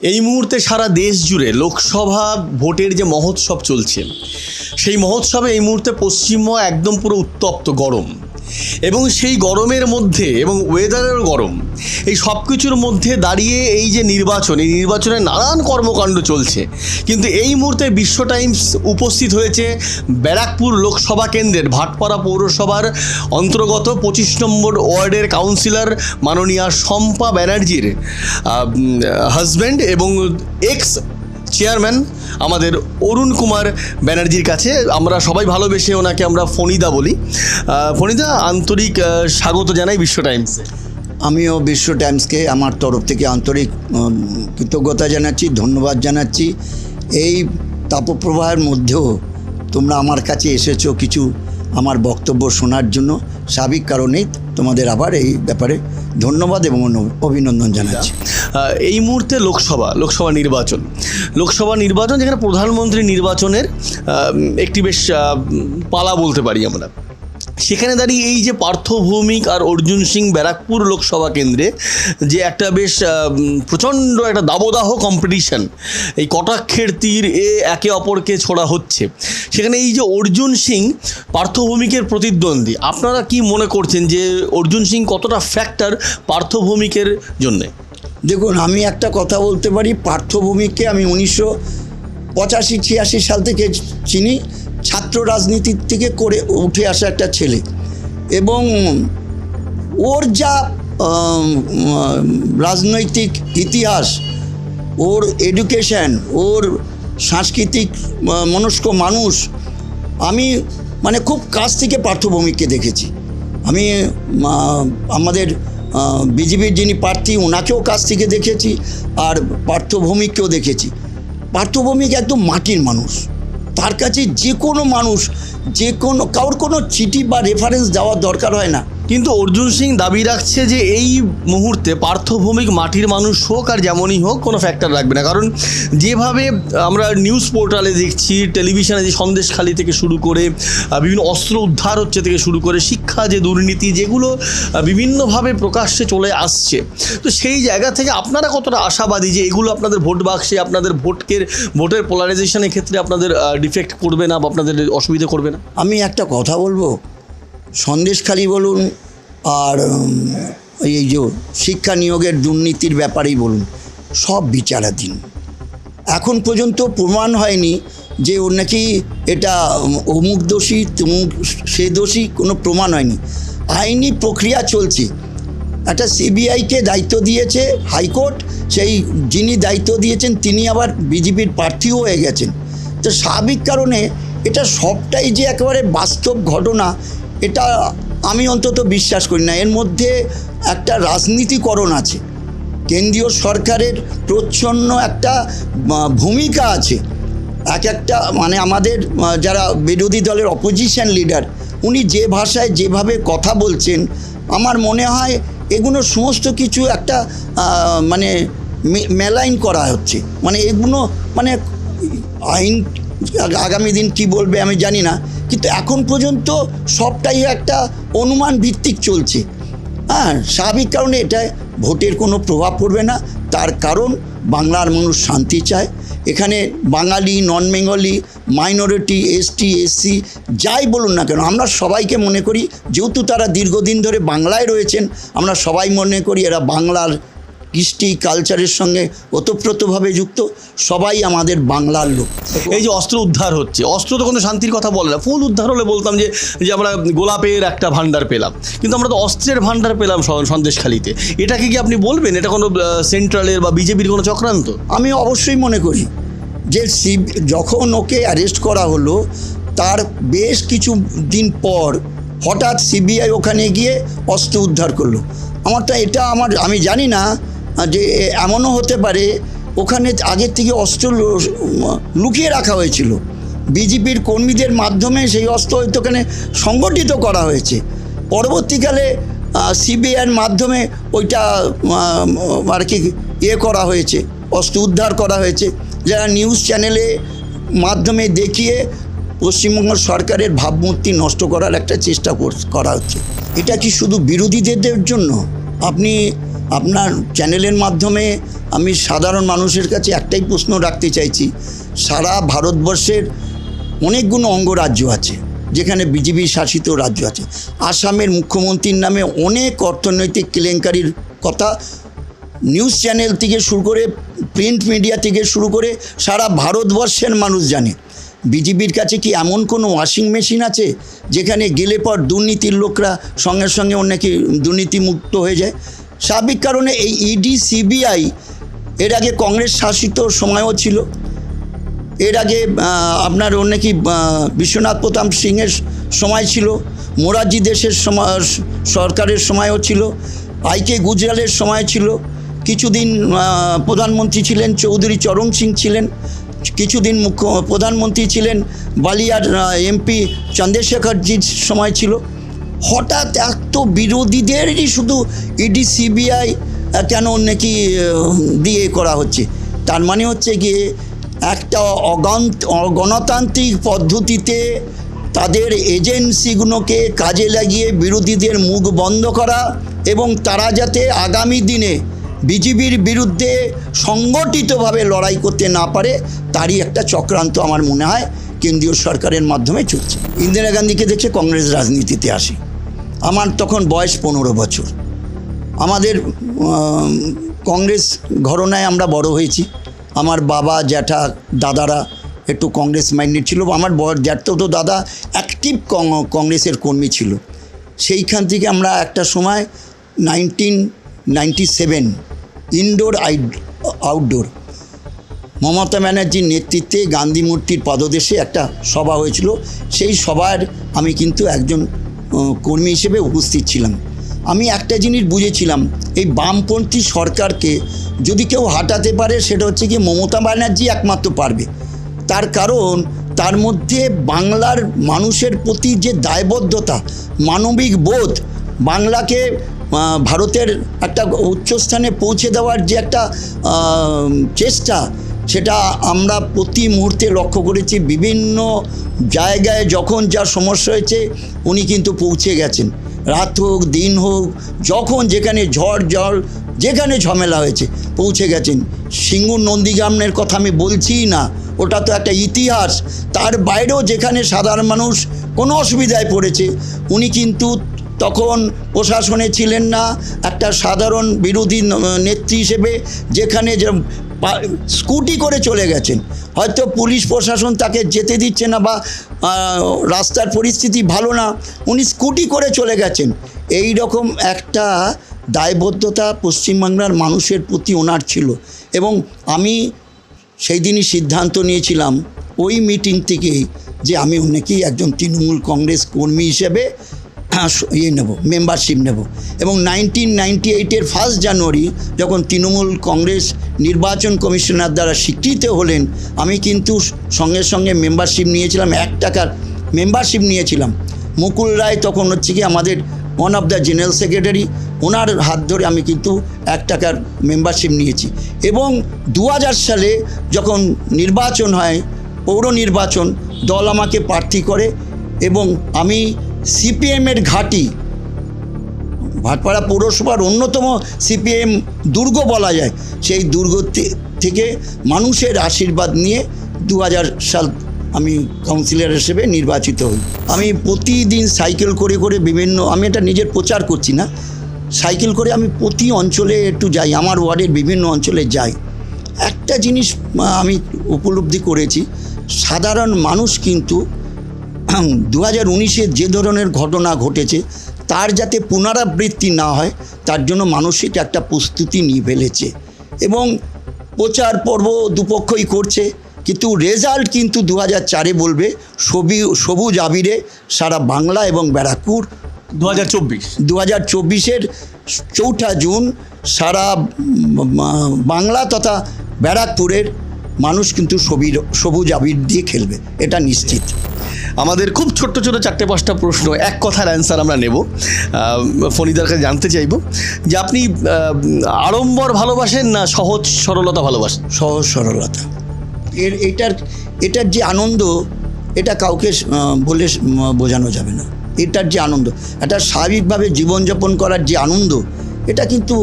এই মুহূর্তে সারা দেশ জুড়ে লোকসভা ভোটের যে মহোৎসব চলছে, সেই মহোৎসবে এই মুহূর্তে পশ্চিমবঙ্গ একদম পুরো উত্তপ্ত, গরম। এবং সেই গরমের মধ্যে এবং ওয়েদারেরও গরম, এই সব কিছুর মধ্যে দাঁড়িয়ে এই যে নির্বাচন, এই নির্বাচনে নানান কর্মকাণ্ড চলছে। কিন্তু এই মুহূর্তে বিশ্ব টাইমস উপস্থিত হয়েছে ব্যারাকপুর লোকসভা কেন্দ্রের, ভাটপাড়া পৌরসভার অন্তর্গত পঁচিশ নম্বর ওয়ার্ডের কাউন্সিলর মাননীয়া শম্পা ব্যানার্জির হাজব্যান্ড এবং এক্স চেয়ারম্যান আমাদের অরুণ কুমার ব্যানার্জির কাছে। আমরা সবাই ভালোবেসে ওনাকে আমরা ফণিদা বলি। ফণিদা, আন্তরিক স্বাগত জানাই বিশ্ব টাইমসে। আমিও বিশ্ব টাইমসকে আমার তরফ থেকে আন্তরিক কৃতজ্ঞতা জানাচ্ছি, ধন্যবাদ জানাচ্ছি। এই তাপপ্রবাহের মধ্যেও তোমরা আমার কাছে এসেছ কিছু আমার বক্তব্য শোনার জন্য। স্বাভাবিক কারণেই তোমাদের আবার এই ব্যাপারে ধন্যবাদ এবং অভিনন্দন জানাচ্ছি। এই মুহূর্তে লোকসভা লোকসভা নির্বাচন। লোকসভা নির্বাচন যেখানে প্রধানমন্ত্রী নির্বাচনের একটি বেশ পালা বলতে পারি আমরা। সেখানে দাঁড়িয়ে এই যে পার্থ ভৌমিক আর অর্জুন সিং ব্যারাকপুর লোকসভা কেন্দ্রে যে একটা বেশ প্রচণ্ড একটা দাবদাহ কম্পিটিশন এই কটাক্ষের তীর এ একে অপরকে ছোড়া হচ্ছে। সেখানে এই যে অর্জুন সিং পার্থ ভৌমিকের প্রতিদ্বন্দ্বী, আপনারা কি মনে করছেন যে অর্জুন সিং কতটা ফ্যাক্টর পার্থ ভৌমিকের জন্যে? দেখুন, আমি একটা কথা বলতে পারি পার্থভূমিকে আমি উনিশশো পঁচাশি ছিয়াশি সাল থেকে চিনি। ছাত্র রাজনীতির থেকে করে উঠে আসা একটা ছেলে। এবং ওর যা রাজনৈতিক ইতিহাস, ওর এডুকেশন ওর সাংস্কৃতিক মনস্ক মানুষ, আমি মানে খুব কাছ থেকে পার্থভূমিককে দেখেছি। আমি আমাদের বিজেপির যিনি প্রার্থী ওনাকেও কাছ থেকে দেখেছি, আর পার্থভূমিককেও দেখেছি। পার্থভূমিক একদম মাটির মানুষ। তার কাছে যে কোনো মানুষ, যে কোনো, কারোর কোনো চিঠি বা রেফারেন্স দেওয়ার দরকার হয় না। কিন্তু অর্জুন সিং দাবি রাখছে যে এই মুহূর্তে পার্থভৌমিক মাটির মানুষ হোক আর যেমনই হোক কোনো ফ্যাক্টর রাখবে না। কারণ যেভাবে আমরা নিউজ পোর্টালে দেখছি টেলিভিশনে যে সন্দেশখালি থেকে শুরু করে বিভিন্ন অস্ত্র উদ্ধার হচ্ছে থেকে শুরু করে, শিক্ষা যে দুর্নীতি যেগুলো বিভিন্নভাবে প্রকাশ্যে চলে আসছে। তো সেই জায়গা থেকে আপনারা কতটা আশাবাদী যে এগুলো আপনাদের ভোট বাক্সে আপনাদের ভোটকের, ভোটের পোলারাইজেশনের ক্ষেত্রে আপনাদের ডিফেক্ট করবে না বা আপনাদের অসুবিধা করবে না? আমি একটা কথা বলব সন্দেশখালি বলুন আর এই যে শিক্ষা নিয়োগের দুর্নীতির ব্যাপারেই বলুন, সব বিচারাধীন। এখন পর্যন্ত প্রমাণ হয়নি যে ওর নাকি এটা অমুক দোষী, তমুক সে দোষী, কোনো প্রমাণ হয়নি। আইনি প্রক্রিয়া চলছে। একটা সিবিআইকে দায়িত্ব দিয়েছে হাইকোর্ট, সেই যিনি দায়িত্ব দিয়েছেন তিনি আবার বিজেপির প্রার্থীও হয়ে গেছেন। তো স্বাভাবিক কারণে এটা সবটাই যে একেবারে বাস্তব ঘটনা এটা আমি অন্তত বিশ্বাস করি না। এর মধ্যে একটা রাজনীতিকরণ আছে। কেন্দ্রীয় সরকারের প্রচ্ছন্ন একটা ভূমিকা আছে। এক একটা মানে আমাদের যারা বিরোধী দলের অপোজিশন লিডার উনি যে ভাষায় যেভাবে কথা বলছেন, আমার মনে হয় এগুলো সমস্ত কিছু একটা মানে মেলাইন করা হচ্ছে। মানে এগুলো মানে আইন আগামী দিন কি বলবে আমি জানি না। কিন্তু এখন পর্যন্ত সবটাই একটা অনুমান ভিত্তিক চলছে। হ্যাঁ স্বাভাবিক কারণে এটা ভোটের কোনো প্রভাব পড়বে না। তার কারণ, বাংলার মানুষ শান্তি চায়। এখানে Bangali non Bengali minority ST SC যাই বলুন না কেন, আমরা সবাইকে মনে করি, যেহেতু তারা দীর্ঘদিন ধরে বাংলায় রয়েছেন, আমরা সবাই মনে করি এরা বাংলার কৃষ্টি কালচারের সঙ্গে ওতপ্রোতভাবে যুক্ত সবাই আমাদের বাংলার লোক। এই যে অস্ত্র উদ্ধার হচ্ছে অস্ত্র তো কোনো শান্তির কথা বলে না। ফুল উদ্ধার হলে বলতাম যে যে আমরা গোলাপের একটা ভান্ডার পেলাম কিন্তু আমরা তো অস্ত্রের ভান্ডার পেলাম সন্দেশখালিতে। এটাকে কি আপনি বলবেন? এটা কোনো সেন্ট্রালের বা বিজেপির কোনো চক্রান্ত? আমি অবশ্যই মনে করি যে সি যখন ওকে অ্যারেস্ট করা হলো তার বেশ কিছু দিন পর হঠাৎ সিবিআই ওখানে গিয়ে অস্ত্র উদ্ধার করল। আমারটা এটা আমার আমি জানি না যে এমনও হতে পারে, ওখানে আগের থেকে অস্ত্র লুকিয়ে রাখা হয়েছিল। বিজেপির কর্মীদের মাধ্যমে সেই অস্ত্র হয়তো ওখানে সংগঠিত করা হয়েছে। পরবর্তীকালে সিবিআইয়ের মাধ্যমে ওইটা আর কি ইয়ে করা হয়েছে, অস্ত্র উদ্ধার করা হয়েছে। যারা নিউজ চ্যানেলে মাধ্যমে দেখিয়ে পশ্চিমবঙ্গ সরকারের ভাবমূর্তি নষ্ট করার একটা চেষ্টা করা হচ্ছে। এটা কি শুধু বিরোধীদের জন্য? আপনি আপনার চ্যানেলের মাধ্যমে আমি সাধারণ মানুষের কাছে একটাই প্রশ্ন রাখতে চাইছি। সারা ভারতবর্ষের অনেকগুলো অঙ্গরাজ্য আছে, যেখানে বিজেপি শাসিত রাজ্য আছে। আসামের মুখ্যমন্ত্রীর নামে অনেক অর্থনৈতিক কেলেঙ্কারির কথা নিউজ চ্যানেল থেকে শুরু করে, প্রিন্ট মিডিয়া থেকে শুরু করে সারা ভারতবর্ষের মানুষ জানে। বিজেপির কাছে কি এমন কোনো ওয়াশিং মেশিন আছে, যেখানে গেলে পর দুর্নীতির লোকরা সঙ্গে সঙ্গে অনেকে নাকি দুর্নীতিমুক্ত হয়ে যায়? স্বাভাবিক কারণে এই ইডি সিবিআই এর আগে কংগ্রেস শাসিত সময়ও ছিল। এর আগে আপনার নাকি আহ, বিশ্বনাথ প্রতাপ সিংয়ের সময় ছিল মোরারজি দেশের সময় সরকারের সময়ও ছিল আইকে গুজরালের সময় ছিল। কিছুদিন প্রধানমন্ত্রী ছিলেন চৌধুরী চরণ সিং ছিলেন কিছুদিন মুখ্য প্রধানমন্ত্রী ছিলেন বালিয়ার এমপি চন্দ্রশেখরজির সময় ছিল। হঠাৎ এত বিরোধীদেরই শুধু ইডি সিবিআই কেন নাকি দিয়ে করা হচ্ছে? তার মানে হচ্ছে গিয়ে একটা গণতান্ত্রিক পদ্ধতিতে তাদের এজেন্সিগুলোকে কাজে লাগিয়ে বিরোধীদের মুখ বন্ধ করা এবং তারা যাতে আগামী দিনে বিজেপির বিরুদ্ধে সংগঠিতভাবে লড়াই করতে না পারে, তারই একটা চক্রান্ত আমার মনে হয়। কেন্দ্রীয় সরকারের মাধ্যমে চলছে। ইন্দিরা গান্ধীকে দেখে কংগ্রেস রাজনীতিতে আসে। আমার তখন বয়স পনেরো বছর। আমাদের কংগ্রেস ঘরনায় আমরা বড় হয়েছি। আমার বাবা, জ্যাঠা, দাদারা একটু কংগ্রেস মাইন্ডেড ছিল। আমার জ্যাঠতো তো দাদা অ্যাক্টিভ কংগ্রেসের কর্মী ছিল। সেইখান থেকে আমরা একটা সময় nineteen ninety seven, indoor outdoor Mamata ব্যানার্জির নেতৃত্বে গান্ধী মূর্তির পদদেশে একটা সভা হয়েছিল। সেই সভার আমি কিন্তু একজন কর্মী হিসেবে উপস্থিত ছিলাম। আমি একটা জিনিস বুঝেছিলাম, এই বামপন্থী সরকারকে যদি কেউ হাঁটাতে পারে, সেটা হচ্ছে কি মমতা ব্যানার্জি একমাত্র পারবে। তার কারণ, তার মধ্যে বাংলার মানুষের প্রতি যে দায়বদ্ধতা, মানবিক বোধ, বাংলাকে ভারতের একটা উচ্চস্থানে পৌঁছে দেওয়ার যে একটা চেষ্টা সেটা আমরা প্রতি মুহূর্তে লক্ষ্য করেছি। বিভিন্ন জায়গায় যখন যা সমস্যা হয়েছে, উনি কিন্তু পৌঁছে গেছেন। রাত হোক, দিন হোক, যখন যেখানে ঝড়, জল, যেখানে ঝামেলা হয়েছে, পৌঁছে গেছেন। সিঙ্গুর নন্দীগ্রামের কথা আমি বলছিই না, ওটা তো একটা ইতিহাস। তার বাইরেও যেখানে সাধারণ মানুষ কোনো অসুবিধায় পড়েছে, উনি কিন্তু তখন প্রশাসনে ছিলেন না, একটা সাধারণ বিরোধী নেত্রী হিসেবে যেখানে যে স্কুটি করে চলে গেছেন। হয়তো পুলিশ প্রশাসন তাকে যেতে দিচ্ছে না বা রাস্তার পরিস্থিতি ভালো না, উনি স্কুটি করে চলে গেছেন। এই রকম একটা দায়বদ্ধতা পশ্চিমবাংলার মানুষের প্রতি ওনার ছিল এবং আমি সেই দিনই সিদ্ধান্ত নিয়েছিলাম ওই মিটিং থেকেই যে আমি অনেকেই একজন তৃণমূল কংগ্রেস কর্মী হিসেবে ইয়ে নেব মেম্বারশিপ নেব। এবং নাইনটিন নাইনটি এইটের ফার্স্ট জানুয়ারি যখন তৃণমূল কংগ্রেস নির্বাচন কমিশনার দ্বারা স্বীকৃত হলেন, আমি কিন্তু সঙ্গে সঙ্গে মেম্বারশিপ নিয়েছিলাম, এক টাকার মেম্বারশিপ নিয়েছিলাম। মুকুল রায় তখন হচ্ছে কি আমাদের one of the general secretary ওনার হাত ধরে আমি কিন্তু এক টাকার মেম্বারশিপ নিয়েছি। এবং দু হাজার সালে যখন নির্বাচন হয়, পৌর নির্বাচন, দল আমাকে প্রার্থী করে এবং আমি সিপিএমের ঘাঁটি। ভাটপাড়া পৌরসভার অন্যতম সিপিএম দুর্গ বলা যায়। সেই দুর্গ থেকে মানুষের আশীর্বাদ নিয়ে দু হাজার সাল আমি কাউন্সিলর হিসেবে নির্বাচিত হই। আমি প্রতিদিন সাইকেল করে করে বিভিন্ন, আমি এটা নিজের প্রচার করছি না। সাইকেল করে আমি প্রতি অঞ্চলে একটু যাই, আমার ওয়ার্ডের বিভিন্ন অঞ্চলে যাই। একটা জিনিস আমি উপলব্ধি করেছি, সাধারণ মানুষ কিন্তু দু হাজার যে ধরনের ঘটনা ঘটেছে তার যাতে পুনরাবৃত্তি না হয় তার জন্য মানসিক একটা প্রস্তুতি নিয়ে ফেলেছে। এবং প্রচার পর্ব দুপক্ষই করছে কিন্তু রেজাল্ট কিন্তু দু হাজার চারে বলবে সবি সবুজ আবিরে সারা বাংলা এবং ব্যারাকপুর। দু হাজার চব্বিশ। দু হাজার চব্বিশের চৌঠা জুন সারা বাংলা তথা ব্যারাকপুরের মানুষ কিন্তু সবির সবুজ আবির দিয়ে খেলবে এটা নিশ্চিত। আমাদের খুব ছোট্ট ছোটো চারটে পাঁচটা প্রশ্ন, এক কথার অ্যান্সার আমরা নেব। ফণিদার কাছে জানতে চাইব যে আপনি আড়ম্বর ভালোবাসেন না সহজ সরলতা ভালোবাসেন? সহজ সরলতা। এর, এটার এটার যে আনন্দ, এটা কাউকে বলে বোঝানো যাবে না। এটার যে আনন্দ এটা স্বাভাবিকভাবে জীবনযাপন করার যে আনন্দ, এটা কিন্তু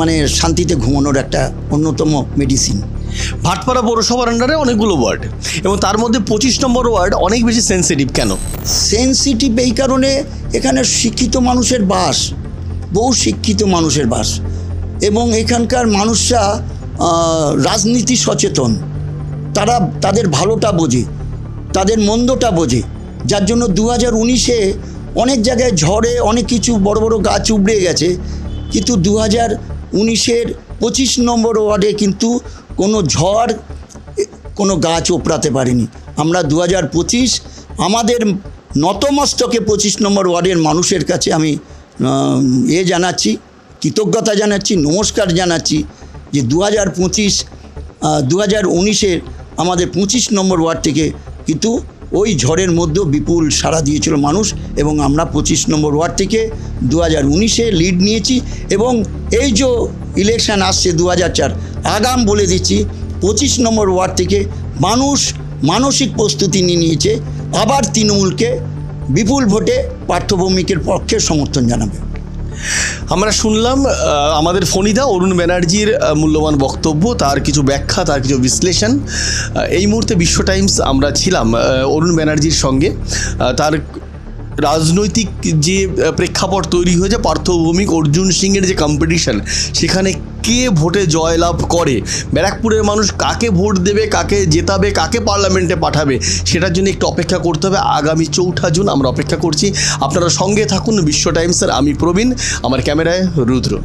মানে শান্তিতে ঘুমানোর একটা অন্যতম মেডিসিন ভাটপাড়া পৌরসভার আন্ডারে অনেকগুলো ওয়ার্ড এবং তার মধ্যে পঁচিশ নম্বর ওয়ার্ড অনেক বেশি সেন্সিটিভ কেন? সেন্সিটিভ এই কারণে এখানে শিক্ষিত মানুষের বাস, বহু শিক্ষিত মানুষের বাস এবং এখানকার মানুষরা রাজনীতি সচেতন। তারা তাদের ভালোটা বোঝে, তাদের মন্দটা বোঝে, যার জন্য দু হাজার উনিশে অনেক জায়গায় ঝড়ে অনেক কিছু বড় বড় গাছ উবড়ে গেছে। কিন্তু দু হাজার উনিশের পঁচিশ নম্বর ওয়ার্ডে কিন্তু কোনো ঝড়, কোনো গাছ ওপড়াতে পারেনি। আমরা দু হাজার পঁচিশ, আমাদের নতমস্তকে পঁচিশ নম্বর ওয়ার্ডের মানুষের কাছে আমি এ জানাচ্ছি, কৃতজ্ঞতা জানাচ্ছি, নমস্কার জানাচ্ছি যে দু হাজার পঁচিশ দু হাজার উনিশের আমাদের পঁচিশ নম্বর ওয়ার্ড থেকে কিন্তু ওই ঝড়ের মধ্যেও বিপুল সাড়া দিয়েছিল মানুষ এবং আমরা পঁচিশ নম্বর ওয়ার্ড থেকে দু হাজার উনিশে লিড নিয়েছি এবং এই যে ইলেকশন আসছে দু হাজার চার। আগাম বলে দিচ্ছি, পঁচিশ নম্বর ওয়ার্ড থেকে মানুষ মানসিক প্রস্তুতি নিয়ে নিয়েছে, আবার তৃণমূলকে বিপুল ভোটে পার্থভৌমিকের পক্ষে সমর্থন জানাবে। আমরা শুনলাম আমাদের ফণিদা, অরুণ ব্যানার্জির মূল্যবান বক্তব্য, তার কিছু ব্যাখ্যা, তার কিছু বিশ্লেষণ। এই মুহূর্তে বিশ্ব টাইমস আমরা ছিলাম অরুণ ব্যানার্জির সঙ্গে। তার রাজনৈতিক যে প্রেক্ষাপট তৈরি হয়েছে, পার্থভৌমিক অর্জুন সিংয়ের যে কম্পিটিশন সেখানে কে ভোটে জয়লাভ করে? ব্যারাকপুরের মানুষ কাকে ভোট দেবে, কাকে জেতাবে, কাকে পার্লামেন্টে পাঠাবে, সেটার জন্য একটু অপেক্ষা করতে হবে। আগামী চৌঠা জুন আমরা অপেক্ষা করছি। আপনারা সঙ্গে থাকুন, বিশ্ব টাইমসের। আমি প্রবীণ, আমার ক্যামেরায় রুদ্র।